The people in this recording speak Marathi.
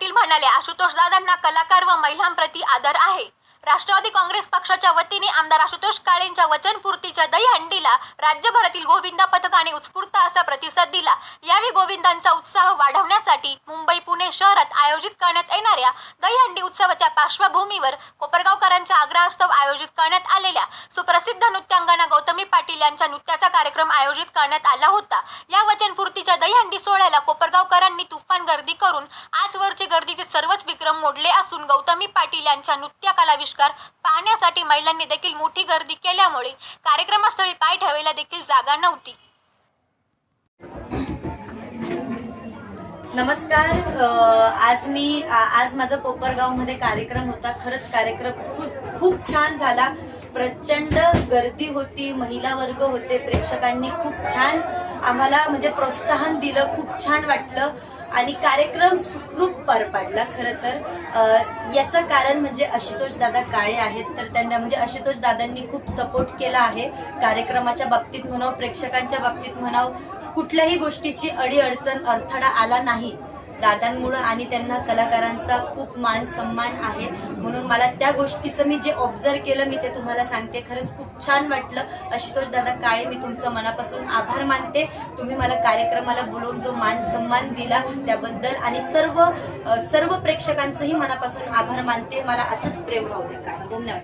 पाटील म्हणाले आशुतोष दादांना कलाकार व महिलांप्रती आदर आहे. राष्ट्रवादी काँग्रेस पक्षाच्या वतीने आमदार आशुतोष काळेंच्या वचनपूर्तीच्या दहीहंडीला राज्यभरातील गोविंदा पथकाने उत्स्फूर्त असा प्रतिसाद दिला. यावेळी गोविंदांचा उत्साह वाढवण्यासाठी मुंबई पुणे शहरात आयोजित करण्यात येणाऱ्या दहीहंडी उत्सवाच्या पार्श्वभूमीवर कोपरगावकरांचा आग्रहास्तव आयोजित करण्यात आलेल्या सुप्रसिद्ध नृत्यांगना गौतमी पाटील यांच्या नृत्याचा कार्यक्रम आयोजित करण्यात आला होता. या वचनपूर्तीच्या दहीहंडी सोहळ्याला गर्दी करून आजवरचे गर्दीचे सर्वच विक्रम मोडले असून गौतमी पाटील यांच्या नृत्य कलाविष्कार पाहण्यासाठी महिलांनी देखील मोठी गर्दी केल्यामुळे कार्यक्रमस्थळी पाय ठेवायला देखील जागा नव्हती. नमस्कार. आज मी आज माझा कोपरगावमध्ये कार्यक्रम होता. खरंच कार्यक्रम खूप खूप छान झाला. प्रचंड गर्दी होती. महिला वर्ग होते. प्रेक्षकांनी खूप छान आम्हाला म्हणजे प्रोत्साहन दिलं. खूप छान वाटलं. आणि कार्यक्रम सुखरूप पार पाडला. खरं तर याचं कारण म्हणजे आशुतोष दादा काळे आहेत तर त्यांना म्हणजे आशुतोष दादांनी खूप सपोर्ट केला आहे. कार्यक्रमाच्या बाबतीत म्हणावं प्रेक्षकांच्या बाबतीत म्हणावं कुठल्याही गोष्टीची अडीअडचण अडथळा आला नाही. दादांमुळं आणि त्यांना कलाकारांचा खूप मान सन्मान आहे. म्हणून मला त्या गोष्टीचं मी जे ऑब्झर्व केलं मी ते तुम्हाला सांगते. खरंच खूप छान वाटलं. आशुतोष दादा काळे मी तुमचं मनापासून आभार मानते. तुम्ही मला कार्यक्रमाला बोलवून जो मान सन्मान दिला त्याबद्दल आणि सर्व सर्व प्रेक्षकांचंही मनापासून आभार मानते. मला असंच प्रेम राहू दे. काय धन्यवाद.